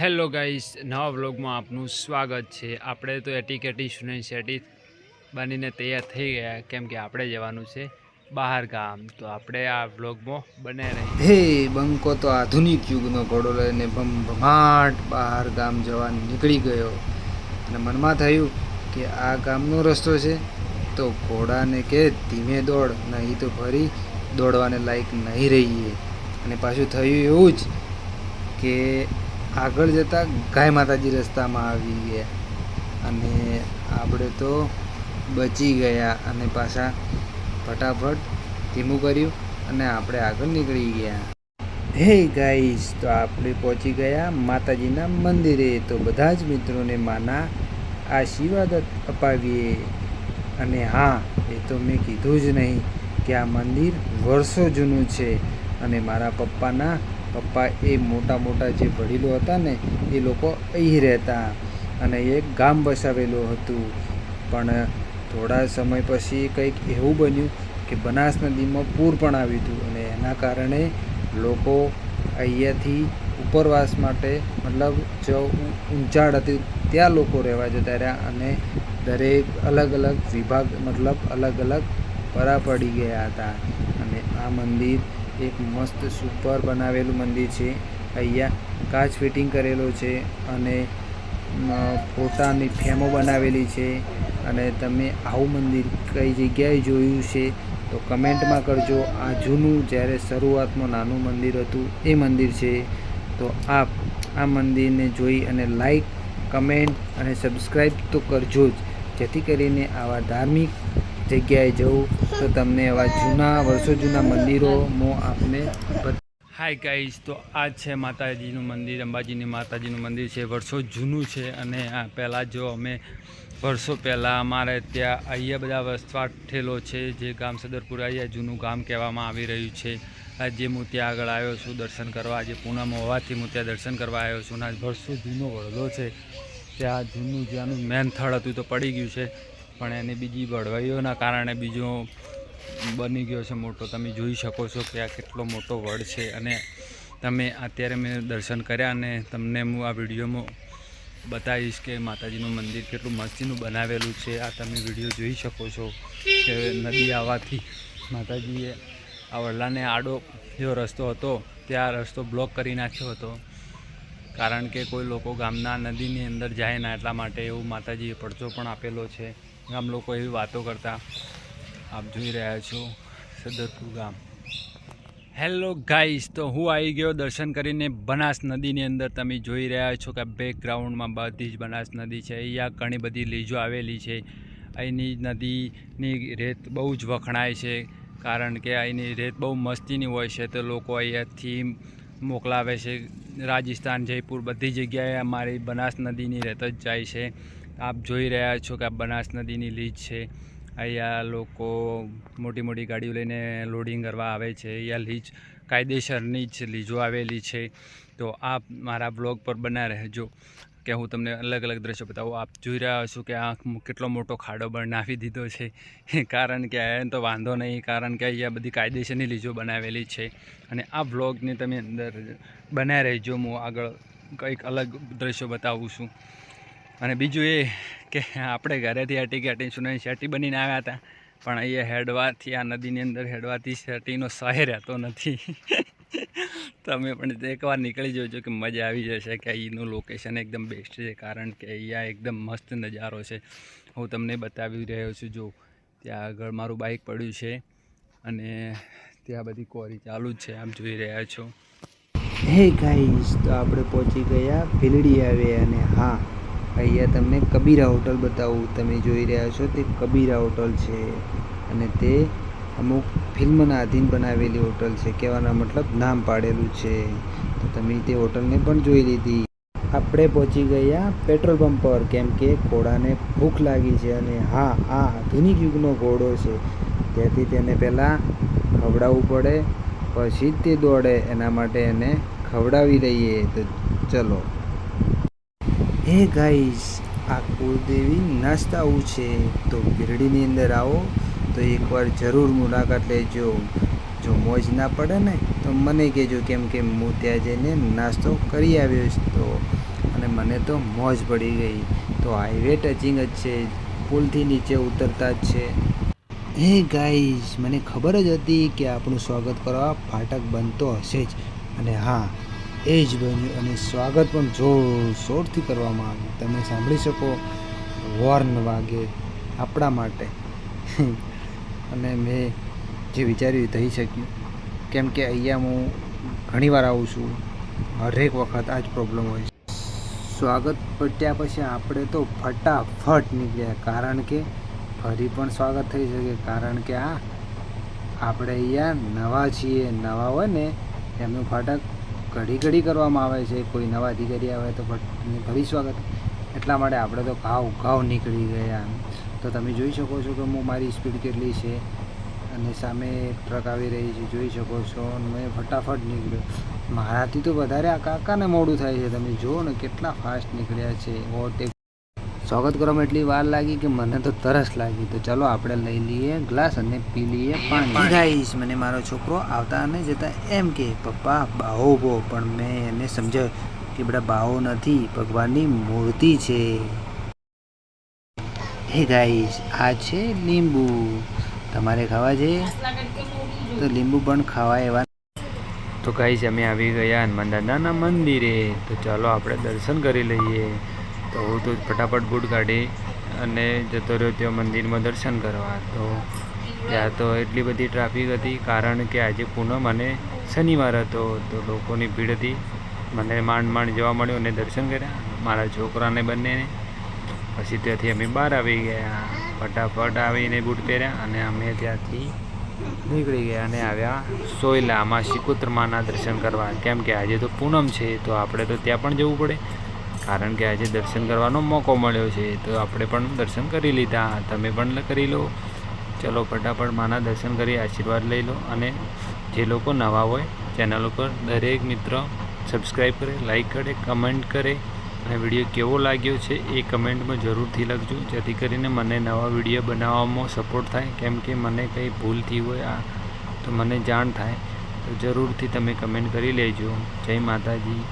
Hello guys, નવા વ્લોગમાં આપનું સ્વાગત છે. આપણે તો એટીકેટી કેટી સુને શેટી બનીને તૈયાર થઈ ગયા, કેમ કે આપણે જવાનું છે બહાર ગામ. તો આપણે આ વ્લોગમાં બને રહી. હે, બંકો તો આધુનિક યુગનો ઘોડો લઈને ભમાટ બહાર ગામ જવા નીકળી ગયો. અને મનમાં થયું કે આ ગામનો રસ્તો છે, તો ઘોડાને કે ધીમે દોડ, નહીં તો ફરી દોડવાને લાયક નહીં રહીએ. અને પાછું થયું એવું જ કે આગળ જતાં ગાય માતાજી રસ્તામાં આવી ગયા અને આપણે તો બચી ગયા અને પાછા ફટાફટ ધીમું કર્યું અને આપણે આગળ નીકળી ગયા. હે ગાઈસ, તો આપણે પહોંચી ગયા માતાજીના મંદિરે. તો બધા જ મિત્રોને માના આશીર્વાદ અપાવીએ. અને હા, એ તો મેં કીધું જ નહીં કે આ મંદિર વર્ષો જૂનું છે અને મારા પપ્પાના પપ્પા એ મોટા મોટા જે વડીલો હતા ને, એ લોકો અહીં રહેતા અને એક ગામ વસાવેલું હતું. પણ થોડા સમય પછી કંઈક એવું બન્યું કે બનાસ નદીમાં પૂર પણ આવ્યું હતું અને એના કારણે લોકો અહીંયાથી ઉપરવાસ માટે મતલબ જો ઊંચાડ હતી, ત્યાં લોકો રહેવા જતા રહ્યા અને દરેક અલગ અલગ વિભાગ મતલબ અલગ અલગ પરા પડી ગયા હતા. અને આ મંદિર એક મસ્ત સુપર બનાવેલું મંદિર છે. અહીંયા કાચ ફિટિંગ કરેલો છે અને પોતાની ફેમો બનાવેલી છે. અને તમે આવું મંદિર કઈ જગ્યાએ જોયું છે તો કમેન્ટમાં કરજો. આ જૂનું જ્યારે શરૂઆતમાં નાનું મંદિર હતું એ મંદિર છે. તો આપ આ મંદિરને જોઈ અને લાઈક, કમેન્ટ અને સબસ્ક્રાઈબ તો કરજો જ. જેથી કરીને આવા ધાર્મિક જગ્યાએ જવું, તો તમને એવા જૂના, વર્ષો જૂના મંદિરોમાં આપને હાય ગાઈસ તો આ છે માતાજીનું મંદિર, અંબાજીની માતાજીનું મંદિર છે. વર્ષો જૂનું છે અને આ પહેલાં જો અમે વર્ષો પહેલાં અમારે ત્યાં અહીંયા બધા વસવાટ છે, જે ગામ સદરપુર અહીંયા જૂનું ગામ કહેવામાં આવી રહ્યું છે. આજે હું ત્યાં આગળ આવ્યો છું દર્શન કરવા, આજે પૂનમ હોવાથી હું ત્યાં દર્શન કરવા આવ્યો છું. અને વર્ષો જૂનો વડલો છે. ત્યાં જૂનું જ્યાંનું મેન થળ હતું તો પડી ગયું છે. પણ એની બીજી વડવાઈઓના કારણે બીજો બની ગયો છે મોટો. તમે જોઈ શકો છો કે આ કેટલો મોટો વડ છે અને તમે અત્યારે મેં દર્શન કર્યા અને તમને હું આ વિડીયોમાં બતાવીશ કે માતાજીનું મંદિર કેટલું મસ્તીનું બનાવેલું છે. આ તમે વીડિયો જોઈ શકો છો કે નદી આવવાથી માતાજીએ આ વડલાને આડો જેવો રસ્તો હતો, ત્યાં રસ્તો બ્લોક કરી નાખ્યો હતો. કારણ કે કોઈ લોકો ગામના નદીની અંદર જાય ના એટલા માટે એવું માતાજીએ પડચો પણ આપેલો છે. ગામ લોકો એવી વાતો કરતા. આપ જોઈ રહ્યા છો સદરપુર ગામ. હેલો ગાઈસ તો હું આવી ગયો દર્શન કરીને બનાસ નદીની અંદર. તમે જોઈ રહ્યા છો કે બેકગ્રાઉન્ડમાં બધી જ બનાસ નદી છે. અહીંયા ઘણી બધી લીજો આવેલી છે. અહીંની નદીની રેત બહુ જ વખણાય છે. કારણ કે અહીંની રેત બહુ મસ્તીની હોય છે. તો લોકો અહીંયાથી મોકલાવે છે. રાજસ્થાન, જયપુર બધી જગ્યાએ અમારી બનાસ નદીની રહેત જ જાય છે. આપ જોઈ રહ્યા છો કે આ બનાસ નદીની લીજ છે. અહીંયા લોકો મોટી મોટી ગાડીઓ લઈને લોડિંગ કરવા આવે છે. અહીંયા લીજ કાયદેસરની જ લીજો આવેલી છે. તો આપ મારા બ્લોગ પર બના રહેજો. કે હું તમને અલગ અલગ દ્રશ્યો બતાવું. આપ જોઈ રહ્યા છો કે આ કેટલો મોટો ખાડો બનાવી દીધો છે. કારણ કે આ તો વાંધો નહીં, કારણ કે અહીંયા બધી કાયદેસરની લીજો બનાવેલી છે. અને આ બ્લોગને તમે અંદર બનાવી રહેજો, હું આગળ કંઈક અલગ દ્રશ્યો બતાવું છું. અને બીજું એ કે આપણે ઘરેથી હટી કે સુનાની શેટી બનીને આવ્યા હતા. પણ અહીંયા હેડવાથી, આ નદીની અંદર હેડવાથી શેટીનો સહાય રહેતો નથી. તમે પણ એકવાર નીકળી જોજો કે મજા આવી જશે કે અહીંનું લોકેશન એકદમ બેસ્ટ છે. કારણ કે અહીંયા એકદમ મસ્ત નજારો છે. હું તમને બતાવી રહ્યો છું, જો. ત્યાં આગળ મારું બાઇક પડ્યું છે અને ત્યાં બધી કોરી ચાલુ જ છે, આમ જોઈ રહ્યા છો. હે ગાઈસ તો આપણે પહોંચી ગયા ભીલડી આવે અને હા, અહીંયા તમને કબીરા હોટલ બતાવું. તમે જોઈ રહ્યા છો તે કબીરા હોટલ છે અને તે અમુક ફિલ્મના આધીન બનાવેલી હોટલ છે, કહેવાના મતલબ નામ પાડેલું છે. તો તમે તે હોટલને પણ જોઈ લીધી. આપણે પહોંચી ગયા પેટ્રોલ પંપ પર, કેમ કે ઘોડાને ભૂખ લાગી છે અને હા, આ આધુનિક યુગનો ઘોડો છે. તેથી તેને પહેલાં ખવડાવવું પડે, પછી જ તે દોડે, એના માટે એને ખવડાવી લઈએ તો ચલો. હે ગાઈસ આ કુળદેવી નાસ્તાવું છે. તો બિરડીની અંદર આવો. તો એકવાર જરૂર મુલાકાત લેજો. જો મોજ ના પડે ને, તો મને કહેજો કેમ કે હું ત્યાં જઈને નાસ્તો કરી આવ્યો તો. અને મને તો મોજ પડી ગઈ. તો હાઈવે ટચિંગ જ છે, પુલથી નીચે ઉતરતા જ છે. હે ગાઈઝ મને ખબર જ હતી કે આપણું સ્વાગત કરવા ફાટક બનતો હશે જ. અને હા, એ જ બન્યું અને સ્વાગત પણ જોરશોરથી કરવામાં આવ્યું. તમે સાંભળી શકો, વોર્ન વાગે આપણા માટે. અને મેં જે વિચાર્યું થઈ શક્યું. કેમ કે અહીંયા હું ઘણીવાર આવું છું. હરેક વખત આ જ પ્રોબ્લેમ હોય છે. સ્વાગત પટ્યા પછી આપણે તો ફટાફટ નીકળ્યા. કારણ કે ફરી પણ સ્વાગત થઈ શકે. કારણ કે આ, આપણે અહીંયા નવા છીએ. નવા હોય ને, એમનું ફાટક ઘડી ઘડી કરવામાં આવે છે. કોઈ નવા અધિકારી આવે તો ફરી સ્વાગત. એટલા માટે આપણે તો ઘાવ ઘાવ નીકળી ગયા. તો તમે જોઈ શકો છો કે હું મારી સ્પીડ કેટલી છે અને સામે ટ્રક આવી રહી છે. જોઈ શકો છો મેં ફટાફટ નીકળ્યો. મારાથી તો વધારે આ કાકાને મોડું થાય છે. તમે જુઓ ને કેટલા ફાસ્ટ નીકળ્યા છે. ઓવરટેક સ્વાગત કરવામાં એટલી વાર લાગી કે મને તો તરસ લાગી. તો ચલો આપણે લઈ લઈએ ગ્લાસ અને પી લઈએ પાણી. ગાઈશ મને મારો છોકરો આવતા અને જતા એમ કે, પપ્પા, બાહો બો પણ મેં એને સમજાવ્યું કે, બેટા, બાહો નથી. ભગવાનની મૂર્તિ છે. હે ગાઈસ, આ છે લીંબુ. તમારે ખાવા છે? તો લીંબુ પણ ખાવા એવા. તો ગાઈસ, અમે આવી ગયા હનુમાન દાદાના મંદિરે. તો ચાલો આપણે દર્શન કરી લઈએ. તો હું તો ફટાફટ બૂટ કાઢી અને જતો રહ્યો ત્યાં મંદિરમાં દર્શન કરવા. તો ત્યાં તો એટલી બધી ટ્રાફિક હતી, કારણ કે આજે પૂનમ અને શનિવાર હતો. તો લોકોની ભીડ હતી. મને માંડ માંડ જોવા મળ્યું અને દર્શન કર્યા. મારા છોકરાને બંનેને. પછી ત્યાંથી અમે બહાર આવી ગયા. ફટાફટ આવીને બૂટ પહેર્યા અને અમે ત્યાંથી નીકળી ગયા અને આવ્યા સોયલામાં શિકોત્રમાના દર્શન કરવા. કેમ કે આજે તો પૂનમ છે, તો આપણે તો ત્યાં પણ જવું પડે. કારણ કે આજે દર્શન કરવાનો મોકો મળ્યો છે, તો આપણે પણ દર્શન કરી લીધા. તમે પણ કરી લો. ચલો ફટાફટ માના દર્શન કરી આશીર્વાદ લઈ લો અને જે લોકો નવા હોય, ચેનલ ઉપર દરેક મિત્ર સબસ્ક્રાઈબ કરે લાઈક કરે કમેન્ટ કરે. અને વીડિયો કેવો લાગ્યો છે એ કમેન્ટમાં જરૂરથી લખજો. જેથી કરીને મને નવા વીડિયો બનાવવામાં સપોર્ટ થાય. કેમ કે મને કંઈ ભૂલ થઈ હોય, આ તો મને જાણ થાય. તો જરૂરથી તમે કમેન્ટ કરી લેજો. જય માતાજી.